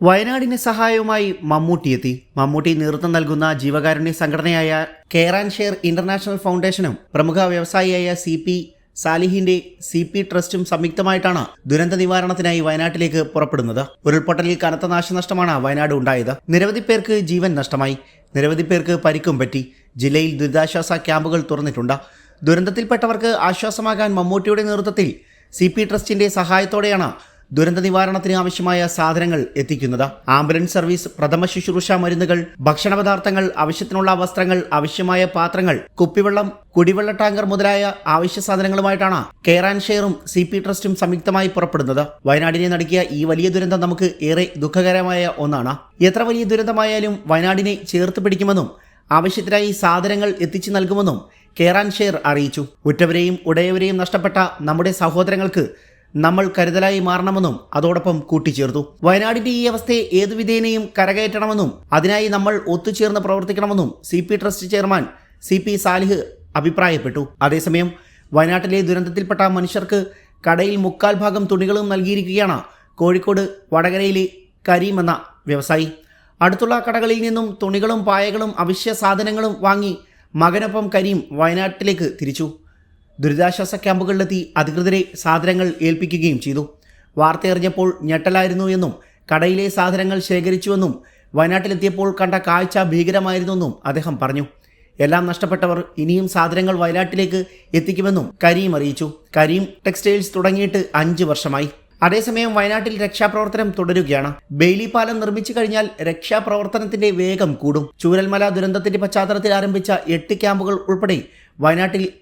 വയനാടിന് സഹായവുമായി മമ്മൂട്ടി എത്തി. മമ്മൂട്ടി നേതൃത്വം നൽകുന്ന ജീവകാരുണ്യ സംഘടനയായ കെയർ ആൻഡ് ഷെയർ ഇന്റർനാഷണൽ ഫൗണ്ടേഷനും പ്രമുഖ വ്യവസായിയായ സി പി സാലിഹിന്റെ സി പി ട്രസ്റ്റും സംയുക്തമായിട്ടാണ് ദുരന്ത നിവാരണത്തിനായി വയനാട്ടിലേക്ക് പുറപ്പെടുന്നത്. ഉരുൾപൊട്ടലിൽ കനത്ത നാശനഷ്ടമാണ് വയനാട് ഉണ്ടായത്. നിരവധി പേർക്ക് ജീവൻ നഷ്ടമായി. നിരവധി പേർക്ക് പരിക്കും പറ്റി. ജില്ലയിൽ ദുരിതാശ്വാസ ക്യാമ്പുകൾ തുറന്നിട്ടുണ്ട്. ദുരന്തത്തിൽപ്പെട്ടവർക്ക് ആശ്വാസമാകാൻ മമ്മൂട്ടിയുടെ നേതൃത്വത്തിൽ സി പി ട്രസ്റ്റിന്റെ സഹായത്തോടെയാണ് ദുരന്ത നിവാരണത്തിന് ആവശ്യമായ സാധനങ്ങൾ എത്തിക്കുന്നത്. ആംബുലൻസ് സർവീസ് പ്രഥമ ശുശ്രൂഷ മരുന്നുകൾ ഭക്ഷണ പദാർത്ഥങ്ങൾ ആവശ്യത്തിനുള്ള വസ്ത്രങ്ങൾ ആവശ്യമായ പാത്രങ്ങൾ കുപ്പിവെള്ളം കുടിവെള്ള ടാങ്കർ മുതലായ ആവശ്യ സാധനങ്ങളുമായിട്ടാണ് കെയർ ആൻഡ് ഷെയറും സി പി ട്രസ്റ്റും സംയുക്തമായി പുറപ്പെടുന്നത്. വയനാടിനെ നടക്കിയ ഈ വലിയ ദുരന്തം നമുക്ക് ഏറെ ദുഃഖകരമായ ഒന്നാണ്. എത്ര വലിയ ദുരന്തമായാലും വയനാടിനെ ചേർത്ത് പിടിക്കുമെന്നും ആവശ്യത്തിനായി സാധനങ്ങൾ എത്തിച്ചു നൽകുമെന്നും കെയർ ആൻഡ് ഷെയർ അറിയിച്ചു. ഉറ്റവരെയും ഉടയവരെയും നഷ്ടപ്പെട്ട നമ്മുടെ സഹോദരങ്ങൾക്ക് നമ്മൾ കരുതലായി മാറണമെന്നും അതോടൊപ്പം കൂട്ടിച്ചേർത്തു. വയനാടിന്റെ ഈ അവസ്ഥയെ ഏതുവിധേനയും കരകയറ്റണമെന്നും അതിനായി നമ്മൾ ഒത്തുചേർന്ന് പ്രവർത്തിക്കണമെന്നും C P trust chairman C P Salih അഭിപ്രായപ്പെട്ടു. അതേസമയം വയനാട്ടിലെ ദുരന്തത്തിൽപ്പെട്ട മനുഷ്യർക്ക് കടയിൽ മുക്കാൽ ഭാഗം തുണികളും നൽകിയിരിക്കുകയാണ് കോഴിക്കോട് വടകരയിലെ കരീം എന്ന വ്യവസായി. അടുത്തുള്ള കടകളിൽ നിന്നും തുണികളും പായകളും അവശ്യ സാധനങ്ങളും വാങ്ങി മകനൊപ്പം കരീം വയനാട്ടിലേക്ക് തിരിച്ചു. ദുരിതാശ്വാസ ക്യാമ്പുകളിലെത്തി അധികൃതരെ സാധനങ്ങൾ ഏൽപ്പിക്കുകയും ചെയ്തു. വാർത്തയറിഞ്ഞപ്പോൾ ഞെട്ടലായിരുന്നു എന്നും കടയിലെ സാധനങ്ങൾ ശേഖരിച്ചുവെന്നും വയനാട്ടിലെത്തിയപ്പോൾ കണ്ട കാഴ്ച ഭീകരമായിരുന്നെന്നും അദ്ദേഹം പറഞ്ഞു. എല്ലാം നഷ്ടപ്പെട്ടവർ ഇനിയും സാധനങ്ങൾ വയനാട്ടിലേക്ക് എത്തിക്കുമെന്നും കരീം അറിയിച്ചു. കരീം ടെക്സ്റ്റൈൽസ് തുടങ്ങിയിട്ട് അഞ്ച് വർഷമായി. അതേസമയം വയനാട്ടിൽ രക്ഷാപ്രവർത്തനം തുടരുകയാണ്. ബെയിലി പാലം നിർമ്മിച്ചു കഴിഞ്ഞാൽ രക്ഷാപ്രവർത്തനത്തിന്റെ വേഗം കൂടും. ചൂരൽമല ദുരന്തത്തിന്റെ പശ്ചാത്തലത്തിൽ ആരംഭിച്ച എട്ട് ക്യാമ്പുകൾ ഉൾപ്പെടെ വയനാട്ടിൽ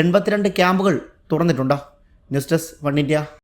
എൺപത്തിരണ്ട് ക്യാമ്പുകൾ തുറന്നിട്ടുണ്ട്? News desk One India.